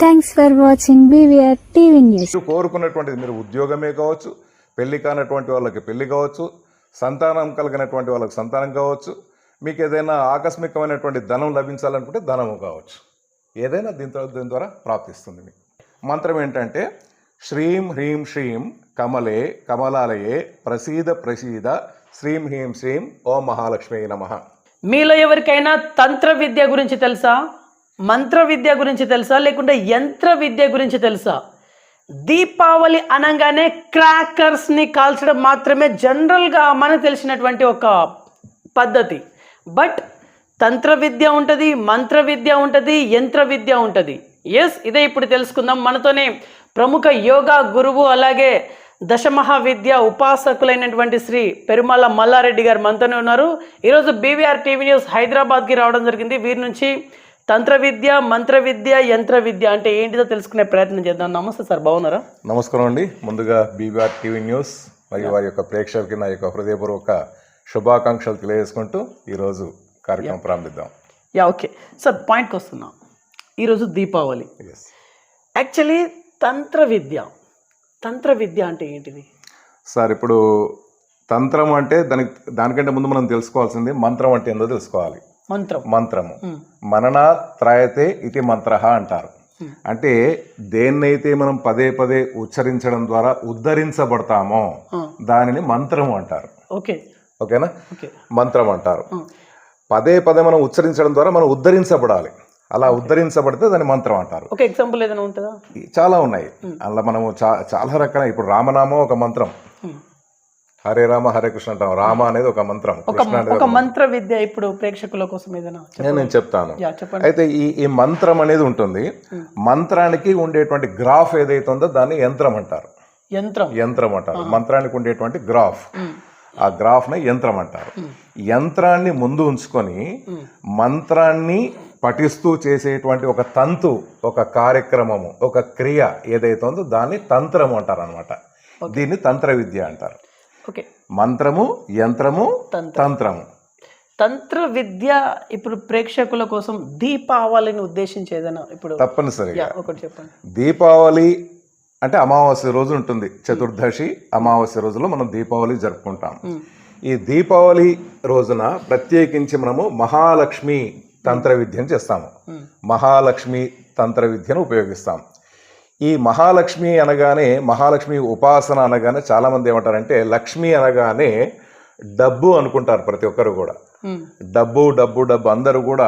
Thanks for watching BVR TV news మీరు కోరుకున్నటువంటిది మీరు ఉద్యోగమే కావచ్చు పెళ్ళి కానటువంటి వాళ్ళకి పెళ్ళి కావచ్చు సంతానం కలిగినటువంటి వాళ్ళకి సంతానం కావచ్చు మీకు ఏదైనా ఆకస్మికమైనటువంటి ధనం లభించాలనుకుంటే ధనము కావచ్చు. ఏదైనా దీంతో దీని ద్వారా ప్రాప్తిస్తుంది మీకు. మంత్రం ఏంటంటే శ్రీం హ్రీం శ్రీం కమలే కమలాలయే ప్రసీద ప్రసీద శ్రీం హ్రీం శ్రీం ఓం మహాలక్ష్మి నమః. మీలో ఎవరికైనా తంత్ర విద్య గురించి తెలుసా? మంత్ర విద్య గురించి తెలుసా? లేకుంటే యంత్ర విద్య గురించి తెలుసా? దీపావళి అనగానే క్రాకర్స్ని కాల్చడం మాత్రమే జనరల్గా మనకు తెలిసినటువంటి ఒక పద్ధతి. బట్ తంత్ర విద్య ఉంటుంది మంత్ర విద్య ఉంటుంది యంత్ర విద్య ఉంటుంది. ఎస్ ఇదే ఇప్పుడు తెలుసుకుందాం. మనతోనే ప్రముఖ యోగా గురువు అలాగే దశమహా విద్య ఉపాసకులైనటువంటి శ్రీ పెరుమల మల్లారెడ్డి గారు మనతోనే ఉన్నారు. ఈరోజు బీవీఆర్ టీవీ న్యూస్ హైదరాబాద్కి రావడం జరిగింది. వీరి నుంచి తంత్ర విద్య మంత్ర విద్య యంత్ర విద్య అంటే ఏంటిదో తెలుసుకునే ప్రయత్నం చేద్దాం. నమస్తే సార్ బాగున్నారా? నమస్కారం అండి. ముందుగా బీబీఆర్ టీవీ న్యూస్ మరియు వారి యొక్క ప్రేక్షకులకి నా యొక్క హృదయపూర్వక శుభాకాంక్షలు తెలియజేసుకుంటూ ఈరోజు కార్యక్రమం ప్రారంభిద్దాం. Yeah okay. సార్ పాయింట్కి వస్తున్నాం. ఈరోజు దీపావళి. యాక్చువల్లీ తంత్ర విద్య తంత్ర విద్య అంటే ఏంటిది? సార్ ఇప్పుడు తంత్రం అంటే దానికి దానికంటే ముందు మనం తెలుసుకోవాల్సింది మంత్రం అంటే ఏందో తెలుసుకోవాలి. మంత్రము. మననా త్రాయతే ఇది మంత్ర అంటారు. అంటే దేన్నైతే మనం పదే పదే ఉచ్చరించడం ద్వారా ఉద్ధరించబడతామో దానిని మంత్రము అంటారు. ఓకే. ఓకేనా? ఓకే. మంత్రం అంటారు. పదే పదే మనం ఉచ్చరించడం ద్వారా మనం ఉద్ధరించబడాలి. అలా ఉద్ధరించబడితే దాన్ని మంత్రం అంటారు. ఒక ఎగ్జాంపుల్ ఏదైనా ఉంటుందా? చాలా ఉన్నాయి. అలా మనము చాలా రకాల ఇప్పుడు రామనామం ఒక మంత్రం. హరే రామ హరే కృష్ణ అంటాం. రామ అనేది ఒక మంత్రం ఒక మంత్ర. విద్య ఇప్పుడు ప్రేక్షకుల కోసం ఏదైనా నేను చెప్తాను. అయితే ఈ ఈ మంత్రం అనేది ఉంటుంది. మంత్రానికి ఉండేటువంటి గ్రాఫ్ ఏదైతే ఉందో దాన్ని యంత్రం అంటారు. యంత్రం. యంత్రం అంటారు. మంత్రానికి ఉండేటువంటి గ్రాఫ్. ఆ గ్రాఫ్ని యంత్రం అంటారు. యంత్రాన్ని ముందు ఉంచుకొని మంత్రాన్ని పఠిస్తూ చేసేటువంటి ఒక తంతు ఒక కార్యక్రమము ఒక క్రియ ఏదైతే ఉందో దాన్ని తంత్రము అంటారు అనమాట దీన్ని తంత్ర విద్య అంటారు. ఓకే. మంత్రము యంత్రము తంత్రము. తంత్ర విద్య ఇప్పుడు ప్రేక్షకుల కోసం దీపావళిని ఉద్దేశించి ఏదైనా ఇప్పుడు తప్పనిసరిగా. ఒకటి చెప్పండి. దీపావళి అంటే అమావాస్య రోజు ఉంటుంది చతుర్దశి అమావాస్య రోజులో మనం దీపావళి జరుపుకుంటాం. ఈ దీపావళి రోజున ప్రత్యేకించి మనము మహాలక్ష్మి తంత్ర విద్యను చేస్తాము మహాలక్ష్మి తంత్ర విద్యను ఉపయోగిస్తాం. ఈ మహాలక్ష్మి అనగానే మహాలక్ష్మి ఉపాసన అనగానే చాలామంది ఏమంటారంటే లక్ష్మి అనగానే డబ్బు అనుకుంటారు ప్రతి ఒక్కరు కూడా. డబ్బు డబ్బు డబ్బు అందరూ కూడా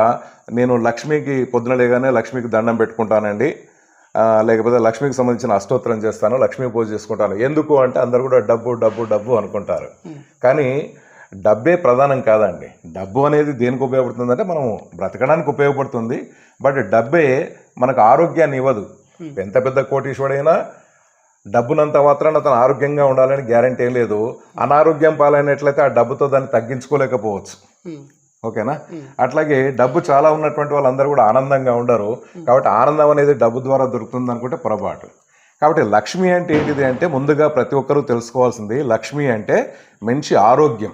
నేను లక్ష్మికి పొద్దున లేగానే లక్ష్మికి దండం పెట్టుకుంటానండి. లేకపోతే లక్ష్మికి సంబంధించిన అష్టోత్తరం చేస్తాను లక్ష్మీ పూజ చేసుకుంటాను. ఎందుకు అంటే అందరు కూడా డబ్బు డబ్బు డబ్బు అనుకుంటారు. కానీ డబ్బే ప్రధానం కాదండి. డబ్బు అనేది దేనికి ఉపయోగపడుతుంది అంటే మనం బ్రతకడానికి ఉపయోగపడుతుంది. బట్ డబ్బే మనకు ఆరోగ్యాన్ని ఇవ్వదు. ఎంత పెద్ద కోటీశ్వడైనా డబ్బునంత మాత్రాన అతను ఆరోగ్యంగా ఉండాలని గ్యారంటీ ఏం లేదు. అనారోగ్యం పాలైనట్లయితే ఆ డబ్బుతో దాన్ని తగ్గించుకోలేకపోవచ్చు. మ్మ్. ఓకేనా? అట్లాగే డబ్బు చాలా ఉన్నటువంటి వాళ్ళందరూ కూడా ఆనందంగా ఉండరు. కాబట్టి ఆనందం అనేది డబ్బు ద్వారా దొరుకుతుంది అనుకుంటే పొరపాటు. కాబట్టి లక్ష్మి అంటే ఏంటిది అంటే ముందుగా ప్రతి ఒక్కరూ తెలుసుకోవాల్సింది లక్ష్మి అంటే మంచి ఆరోగ్యం.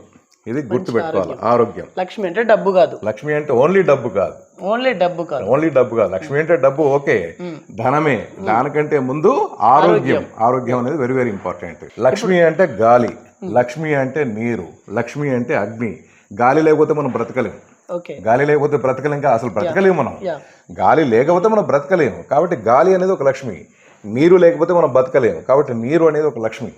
ఇది గుర్తుపెట్టుకోవాలి. ఆరోగ్యం. లక్ష్మి అంటే డబ్బు కాదు. లక్ష్మి అంటే ఓన్లీ డబ్బు కాదు. ఓన్లీ డబ్బు కాదు. ఓన్లీ డబ్బు కాదు. లక్ష్మి అంటే డబ్బు ఓకే. ధనమే. దానికంటే ముందు ఆరోగ్యం. ఆరోగ్యం. అనేది వెరీ వెరీ ఇంపార్టెంట్ లక్ష్మి అంటే గాలి. లక్ష్మి అంటే నీరు. లక్ష్మి అంటే అగ్ని. గాలి లేకపోతే మనం బ్రతకలేము గాలి లేకపోతే బ్రతకలేం అసలు బ్రతకలేము మనం. గాలి లేకపోతే మనం బ్రతకలేము కాబట్టి గాలి అనేది ఒక లక్ష్మి. నీరు లేకపోతే మనం బ్రతకలేము కాబట్టి నీరు అనేది ఒక లక్ష్మి.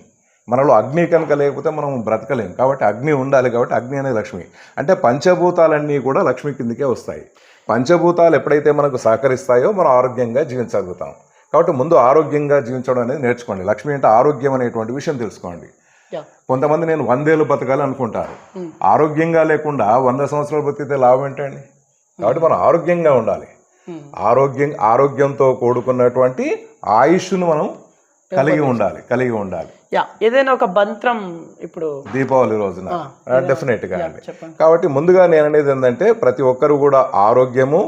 మనలో అగ్ని కనుక లేకపోతే మనం బ్రతకలేము కాబట్టి అగ్ని ఉండాలి కాబట్టి అగ్ని అనేది లక్ష్మి. అంటే పంచభూతాలన్నీ కూడా లక్ష్మి కిందకే వస్తాయి. పంచభూతాలు ఎప్పుడైతే మనకు సహకరిస్తాయో మనం ఆరోగ్యంగా జీవించగలుగుతాం. కాబట్టి ముందు ఆరోగ్యంగా జీవించడం అనేది నేర్చుకోండి. లక్ష్మి అంటే ఆరోగ్యం అనేటువంటి విషయం తెలుసుకోండి. కొంతమంది నేను వందేళ్ళు బతకాలి అనుకుంటారు. ఆరోగ్యంగా లేకుండా వంద సంవత్సరాలు బతికితే లాభం ఏంటండి? కాబట్టి మనం ఆరోగ్యంగా ఉండాలి. ఆరోగ్యం ఆరోగ్యంతో కూడుకున్నటువంటి ఆయుష్ను మనం కలిగి ఉండాలి కలిగి ఉండాలి. యా ఏదైనా ఒక మంత్రం ఇప్పుడు దీపావళి రోజున. డెఫినెట్గా అండి కాబట్టి ముందుగా నేను అనేది ఏంటంటే ప్రతి ఒక్కరు కూడా ఆరోగ్యము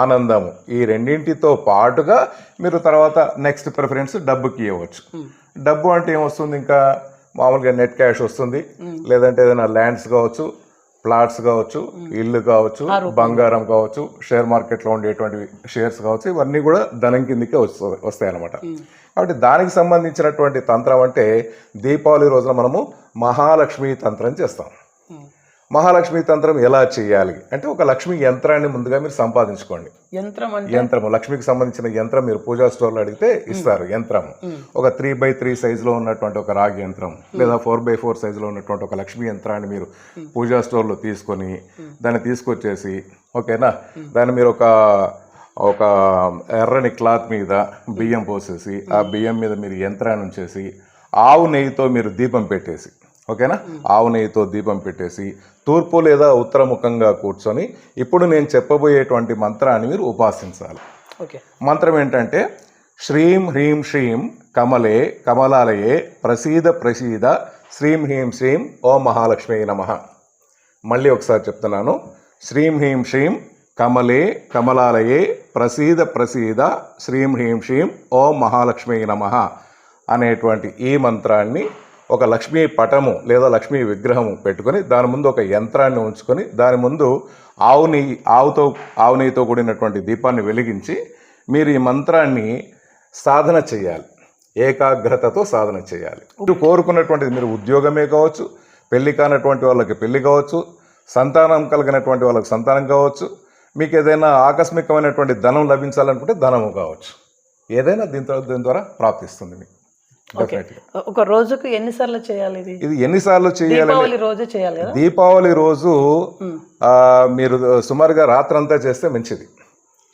ఆనందము ఈ రెండింటితో పాటుగా మీరు తర్వాత నెక్స్ట్ ప్రిఫరెన్స్ డబ్బుకి ఇవ్వచ్చు. డబ్బు అంటే ఏమొస్తుంది ఇంకా? మామూలుగా నెట్ క్యాష్ వస్తుంది. లేదంటే ఏదైనా ల్యాండ్స్ కావచ్చు. ప్లాట్స్ కావచ్చు ఇల్లు కావచ్చు బంగారం కావచ్చు షేర్ మార్కెట్లో ఉండేటువంటి షేర్స్ కావచ్చు ఇవన్నీ కూడా ధనం కిందకే వస్తాయి వస్తాయి అన్నమాట కాబట్టి దానికి సంబంధించినటువంటి తంత్రం అంటే దీపావళి రోజున మనము మహాలక్ష్మి తంత్రం చేస్తాం. మహాలక్ష్మి తంత్రం ఎలా చేయాలి? అంటే ఒక లక్ష్మి యంత్రాన్ని ముందుగా మీరు సంపాదించుకోండి. యంత్రం యంత్రము. లక్ష్మికి సంబంధించిన యంత్రం మీరు పూజా స్టోర్లో అడిగితే ఇస్తారు యంత్రం ఒక త్రీ బై త్రీ సైజులో ఉన్నటువంటి ఒక రాగి యంత్రం లేదా ఫోర్ బై ఫోర్ సైజులో ఉన్నటువంటి ఒక లక్ష్మీ యంత్రాన్ని మీరు పూజా స్టోర్లో తీసుకొని దాన్ని తీసుకొచ్చేసి ఓకేనా? దాన్ని మీరు ఒక ఒక ఎర్రని క్లాత్ మీద బియ్యం పోసేసి ఆ బియ్యం మీద మీరు యంత్రాన్ని ఉంచేసి ఆవు నెయ్యితో మీరు దీపం పెట్టేసి ఓకేనా? ఆవు నెయ్యితో దీపం పెట్టేసి తూర్పు లేదా ఉత్తరముఖంగా కూర్చొని ఇప్పుడు నేను చెప్పబోయేటువంటి మంత్రాన్ని మీరు ఉపాసించాలి. ఓకే. మంత్రం ఏంటంటే శ్రీం హ్రీం శ్రీం కమలే కమలాలయే ప్రసీద ప్రసీద శ్రీం హ్రీం శ్రీం ఓ మహాలక్ష్మి నమ. మళ్ళీ ఒకసారి చెప్తున్నాను శ్రీం హ్రీం శ్రీం కమలే కమలాలయే ప్రసీద ప్రసీద శ్రీం హ్రీం శ్రీం ఓ మహాలక్ష్మి నమ అనేటువంటి ఈ మంత్రాన్ని ఒక లక్ష్మీ పటము లేదా లక్ష్మీ విగ్రహము పెట్టుకొని దాని ముందు ఒక యంత్రాన్ని ఉంచుకొని దాని ముందు ఆవు నెయ్యి ఆవుతో ఆవు నెయ్యితో కూడినటువంటి దీపాన్ని వెలిగించి మీరు ఈ మంత్రాన్ని సాధన చేయాలి. ఏకాగ్రతతో సాధన చేయాలి. మీరు కోరుకున్నటువంటిది మీరు ఉద్యోగమే కావచ్చు పెళ్ళి కానటువంటి వాళ్ళకి పెళ్ళి కావచ్చు సంతానం కలిగినటువంటి వాళ్ళకి సంతానం కావచ్చు మీకు ఏదైనా ఆకస్మికమైనటువంటి ధనం లభించాలనుకుంటే ధనము కావచ్చు. ఏదైనా దీంతో దీని ద్వారా ప్రాప్తిస్తుంది మీకు. ఒక రోజుకు ఎన్నిసార్లు చేయాలి ఇది? ఇది ఎన్నిసార్లు చేయాలి దీపావళి రోజు చేయాలి దీపావళి రోజు మీరు సుమారుగా రాత్రంతా చేస్తే మంచిది.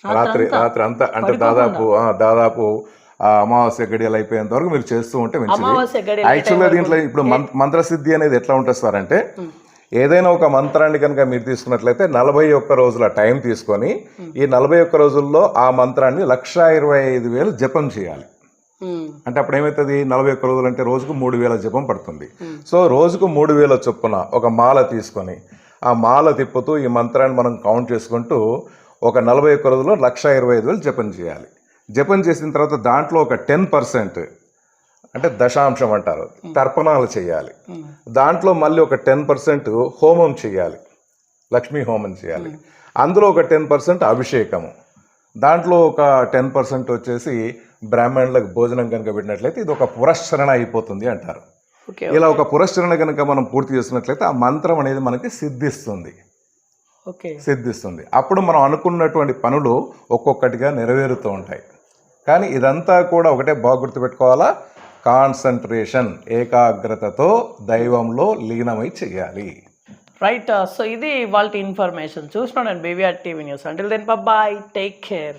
రాత్రి రాత్రి అంతా అంటే దాదాపు దాదాపు ఆ అమావాస్య గడియలు అయిపోయేంత వరకు మీరు చేస్తూ ఉంటే మంచిది. యాక్చువల్గా దీంట్లో ఇప్పుడు మంత్రసిద్ధి అనేది ఎట్లా ఉంటుంది సార్ అంటే ఏదైనా ఒక మంత్రాన్ని కనుక మీరు తీసుకున్నట్లయితే నలభై ఒక్క రోజుల టైం తీసుకొని ఈ నలభై ఒక్క రోజుల్లో ఆ మంత్రాన్ని లక్ష ఇరవై ఐదు వేలు జపం చేయాలి. అంటే అప్పుడు ఏమవుతుంది నలభై ఒక్క రోజులు అంటే రోజుకు మూడు వేల జపం పడుతుంది. సో రోజుకు మూడు వేల చొప్పున ఒక మాల తీసుకొని ఆ మాల తిప్పుతూ ఈ మంత్రాన్ని మనం కౌంట్ చేసుకుంటూ ఒక నలభై ఒక్క రోజుల్లో లక్ష ఇరవై ఐదు వేలు జపం చేయాలి. జపం చేసిన తర్వాత దాంట్లో ఒక టెన్ పర్సెంట్ అంటే దశాంశం అంటారు. తర్పణాలు చేయాలి. దాంట్లో మళ్ళీ ఒక టెన్ పర్సెంట్ హోమం చేయాలి. లక్ష్మీ హోమం చేయాలి. అందులో ఒక టెన్ పర్సెంట్ అభిషేకము. దాంట్లో ఒక టెన్ పర్సెంట్ వచ్చేసి బ్రాహ్మణులకు భోజనం కనుక పెట్టినట్లయితే ఇది ఒక పురస్చరణ అయిపోతుంది అంటారు. ఇలా ఒక పురస్చరణ కనుక మనం పూర్తి చేసినట్లయితే ఆ మంత్రం అనేది మనకి సిద్ధిస్తుంది. ఓకే. సిద్ధిస్తుంది. అప్పుడు మనం అనుకున్నటువంటి పనులు ఒక్కొక్కటిగా నెరవేరుతూ ఉంటాయి. కానీ ఇదంతా కూడా ఒకటే బాగా గుర్తుపెట్టుకోవాలా? కాన్సన్ట్రేషన్ ఏకాగ్రతతో దైవంలో లీనమై చేయాలి. రైట్ సో ఇది వాళ్ళ ఇన్ఫర్మేషన్ చూసినాడు బీవీఆర్ టీవీ న్యూస్ అంటే దెన్ బాయ్ టేక్ కేర్